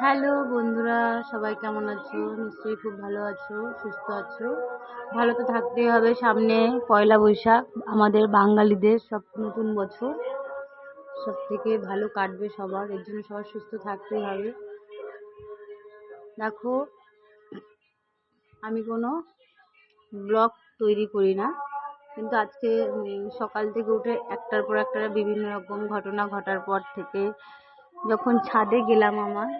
Hello বন্ধুরা, সবাই কেমন আছো? নিশ্চয়ই খুব ভালো আছো, সুস্থ আছো। ভালো তো থাকতেই হবে সামনে পয়লা বৈশাখ, আমাদের বাঙালিদের সব নতুন বছর। সব থেকে ভালো কাটবে সবার, এর জন্য সবার সুস্থ থাকতেই হবে। দেখো, আমি কোনো ব্লগ তৈরি করি না। কিন্তু আজকে সকাল থেকে উঠে একটার পর একটা বিভিন্ন রকম ঘটনা ঘটার পর থেকে যখন ছাদে গেলাম আমার,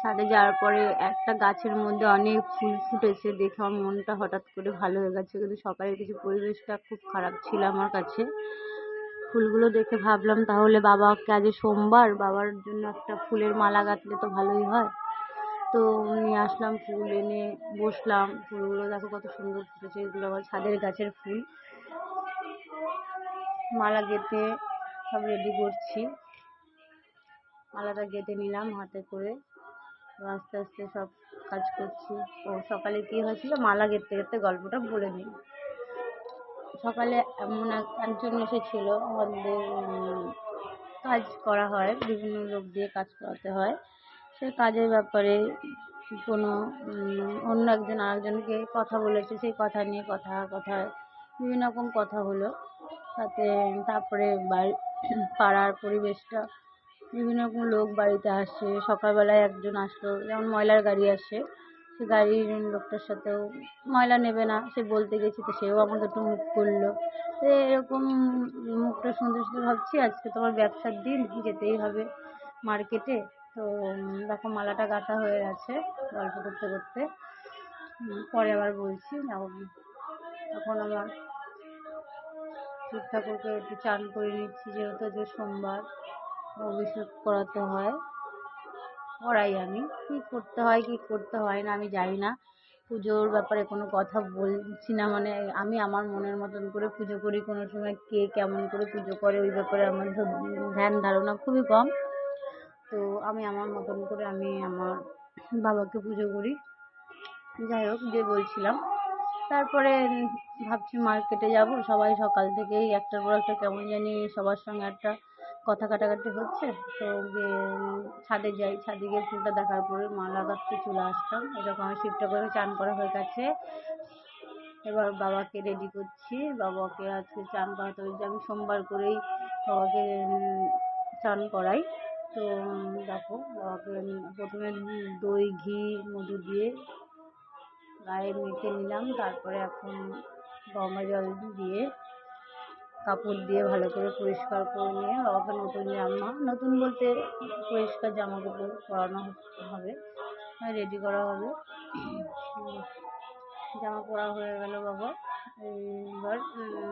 ছাদে যাওয়ার পরে একটা গাছের মধ্যে অনেক ফুল ফুটেছে দেখে আমার মনটা হঠাৎ করে ভালো হয়ে গেছে। কিন্তু সকালের কিছু পরিবেশটা খুব খারাপ ছিল আমার কাছে। ফুলগুলো দেখে ভাবলাম তাহলে বাবাকে আজ সোমবার বাবার জন্য একটা ফুলের মালা গাঁথলে তো ভালোই হয়। তো নিয়ে আসলাম ফুল এনে বসলাম। ফুলগুলো দেখো কত সুন্দর ফুটেছে, এগুলো আমার ছাদের গাছের ফুল। মালা গেঁথে সব রেডি করছি। মালাটা গেঁথে নিলাম হাতে করে। আস্তে আস্তে সব কাজ করছি। ও সকালে কী হয়েছিল? মালা গেঁথতে গেঁথতে গল্পটা বলে নিই। সকালে এমন একজন এসেছিল। আমাদের কাজ করা হয়। বিভিন্ন লোক দিয়ে কাজ করাতে হয়। সে কাজের ব্যাপারে কোনো অন্য একজন আরেকজনকে কথা বলেছে। সেই কথা নিয়ে কথা কথায় বিভিন্ন রকম কথা হলো। তাতে তারপরে বাড়ি, পাড়ার পরিবেশটা। বিভিন্ন রকম লোক বাড়িতে আসে, সকালবেলায় একজন আসলো, যেমন ময়লার গাড়ি আসে, সে গাড়ির লোকটার সাথেও ময়লা নেবে না, সে বলতে গেছি তো সেও আমাকে একটু মুখ করল তো এরকম মুখটা শুনতে শুনতে ভাবছি, আজকে তোমার ব্যবসার দিন, যেতেই হবে মার্কেটে। তো দেখো মালাটা গাঁথা হয়ে গেছে গল্প করতে করতে। পরে আবার বলছি এখন আমার শিব ঠাকুরকে একটু চান করে নিচ্ছি, যেহেতু যে সোমবার। অভিষেক করাতে হয়। করাই আমি। কী করতে হয়, কী করতে হয় না, আমি জানি না। পুজোর ব্যাপারে কোনো কথা বলছি না মানে আমি আমার মনের মতন করে পুজো করি। কোনো সময় কে কেমন করে পুজো করে, ওই ব্যাপারে আমার ধ্যান, ধারণা খুবই কম। তো আমি আমার মতন করে আমি আমার বাবাকে পুজো করি। যাই হোক, যে বলছিলাম তারপরে ভাবছি মার্কেটে যাব। সবাই সকাল থেকেই একটার পর একটা কেমন জানি সবার সঙ্গে একটা কথা কাটাকাটি হচ্ছে। তো গিয়ে ছাদে যাই। ছাদে গিয়ে ফুলটা দেখার পরে মালা গাঁথতে চলে আসতাম এরকম আমার শিব ঠাকুরকে চান করা হয়ে গেছে। এবার বাবাকে রেডি করছি। বাবাকে আজকে চান করাতে হয়েছে আমি সোমবার করেই বাবাকে চান করাই। তো দেখো, বাবাকে প্রথমে দই, ঘি, মধু দিয়ে গায়ে মেখে নিলাম, তারপরে এখন গঙ্গা জল দিয়ে কাপড় দিয়ে ভালো করে পরিষ্কার করে নিয়ে, বাবাকে নতুন জামা, নতুন বলতে পরিষ্কার জামা কাপড় পরানো হবে রেডি করা হবে। জামা পরা হয়ে গেল বাবা, এবার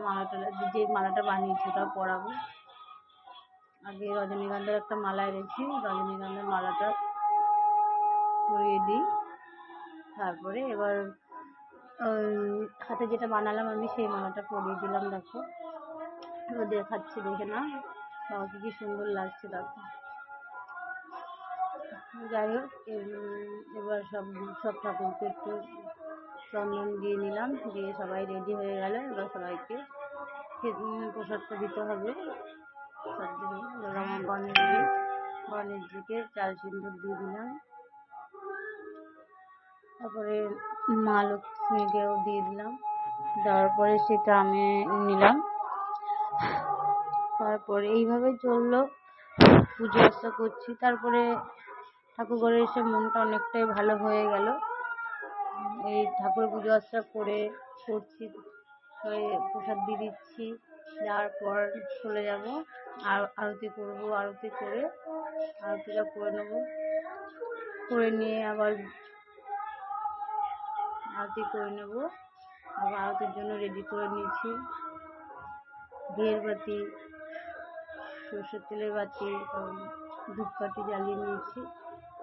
মালাটা, যে মালাটা বানিয়েছি ওটা পরাবো। আগে রজনীগন্ধার একটা মালা এনেছি, রজনীগন্ধার মালাটা পরিয়ে দিই। তারপরে এবার হাতে যেটা বানালাম আমি সেই মালাটা পরিয়ে দিলাম, দেখো। ও দেখাচ্ছি, দেখে না বাবাকে কি সুন্দর লাগছে, দেখো। যাই হোক এবার সব সব ঠাকুরকে একটু চন্দন দিয়ে নিলাম, দিয়ে সবাই রেডি হয়ে গেল। এবার সবাইকে প্রসাদটা দিতে হবে। গণেশজি গণেশজিকে চাল সিন্দুর দিয়ে দিলাম। তারপরে মা লক্ষ্মীকেও দিয়ে দিলাম। দেওয়ার পরে সেটা আমি নিলাম। তারপরে এইভাবে চলল। পুজো আর্চা করছি। তারপরে ঠাকুর ঘরে এসে মনটা অনেকটাই ভালো হয়ে গেল। এই ঠাকুর পুজো আর্চা করে করছি। প্রসাদ দিয়ে দিচ্ছি। দেওয়ার পর চলে যাব। আর আরতি করব, আরতি করে। আরতিটা করে নেব। করে নিয়ে আবার আরতি করে নেব। আবার আরতির জন্য রেডি করে নিয়েছি। ঘিয়ের বাতি, সর্ষের তেলের বাতি ধূপকাঠি জ্বালিয়ে নিয়েছি।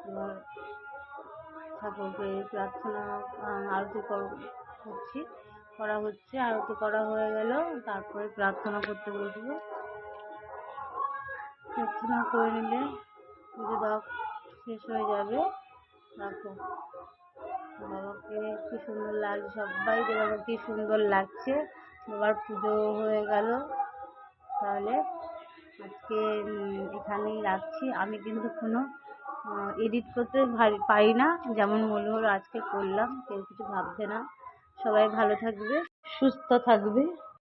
এবার ঠাকুরকে প্রার্থনা আরতি করছি। করা হচ্ছে, আরতি করা হয়ে গেল। তারপরে প্রার্থনা করতে বসবো। প্রার্থনা করে নিলে পুজো দেওয়া শেষ হয়ে যাবে। রাখো। বাবাকে কি সুন্দর লাগছে সবাইকে দেখো কি সুন্দর লাগছে। এবার পুজো হয়ে গেল। তাহলে আজকে এখানেই রাখছি। আমি কিন্তু কোনো এডিট করতে পারি না। যেমন মনে হলো আজকে করলাম, কেউ কিছু ভাববে না। সবাই ভালো থাকবে, সুস্থ থাকবে।